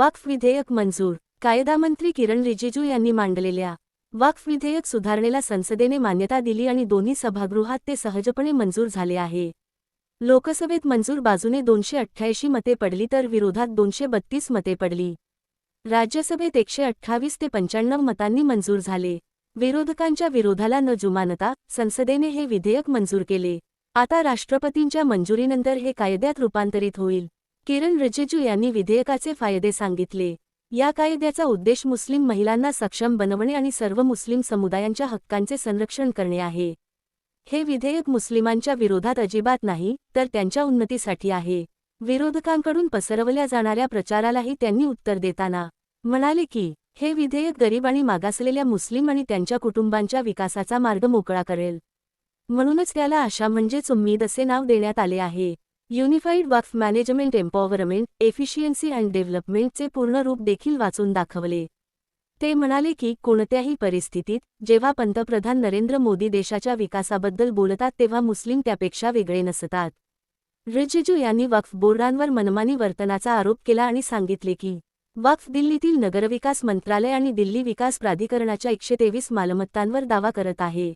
वाक्फ विधेयक मंजूर कायदा मंत्री किरण रिजिजू यांनी मांडलेल्या वाक्फ विधेयक सुधारणेला संसदेने मान्यता दिली आणि दोन्ही सभागृहात ते सहजपणे मंजूर झाले आहे. लोकसभेत मंजूर बाजूने दोनशे अठ्ठ्याऐंशी मते पडली तर विरोधात दोनशे बत्तीस मते पडली. राज्यसभेत एकशे अठ्ठावीस ते पंच्याण्णव मतांनी मंजूर झाले. विरोधकांच्या विरोधाला न जुमानता संसदेने हे विधेयक मंजूर केले. आता राष्ट्रपतींच्या मंजुरीनंतर हे कायद्यात रूपांतरित होईल. किरण रिजिजू यांनी विधेयकाचे फायदे सांगितले. या कायद्याचा उद्देश मुस्लिम महिलांना सक्षम बनवणे आणि सर्व मुस्लिम समुदायांच्या हक्कांचे संरक्षण करणे आहे. हे विधेयक मुस्लिमांच्या विरोधात अजिबात नाही तर त्यांच्या उन्नतीसाठी आहे. विरोधकांकडून पसरवल्या जाणाऱ्या प्रचारालाही त्यांनी उत्तर देताना म्हणाले की हे विधेयक गरीब आणि मागासलेल्या मुस्लिम आणि त्यांच्या कुटुंबांच्या विकासाचा मार्ग मोकळा करेल. म्हणूनच त्याला आशा म्हणजेच उम्मीद असे नाव देण्यात आले आहे. Unified Waqf management empowerment efficiency and डेव्हलपमेंटचे पूर्ण रूप देखील वाचून दाखवले. ते म्हणाले की कोणत्याही परिस्थितीत जेव्हा पंतप्रधान नरेंद्र मोदी देशाच्या विकासाबद्दल बोलतात तेव्हा मुस्लिम त्यापेक्षा वेगळे नसतात. रिजिजू यांनी वक्फ बोर्डांवर मनमानी वर्तनाचा आरोप केला आणि सांगितले की वक्फ दिल्लीतील नगरविकास मंत्रालय आणि दिल्ली विकास प्राधिकरणाच्या एकशे तेवीस मालमत्तांवर दावा करत आहे.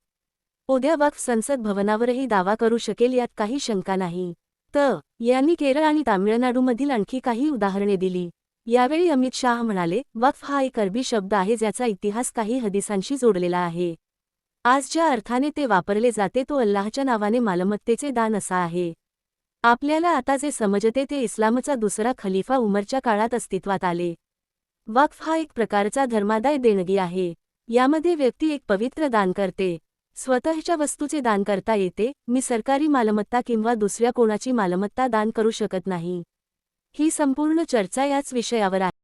उद्या वक्फ संसद भवनावरही दावा करू शकेल यात काही शंका नाही. त यांनी केरळ आणि तामिळनाडूमधील आणखी काही उदाहरणे दिली. यावेळी अमित शाह म्हणाले वक्फ हा एक अरबी शब्द आहे ज्याचा इतिहास काही हदिसांशी जोडलेला आहे. आज ज्या अर्थाने ते वापरले जाते तो अल्लाहच्या नावाने मालमत्तेचे दान असा आहे. आपल्याला आता जे समजते ते इस्लामचा दुसरा खलिफा उमरच्या काळात अस्तित्वात आले. वक्फ हा एक प्रकारचा धर्मादाय देणगी आहे. यामध्ये व्यक्ती एक पवित्र दान करते स्वतःच्या वस्तूचे दान करता येते मी सरकारी मालमत्ता किंवा दुसऱ्या कोणाची मालमत्ता दान करू शकत नाही. ही संपूर्ण चर्चा याच विषयावर आहे.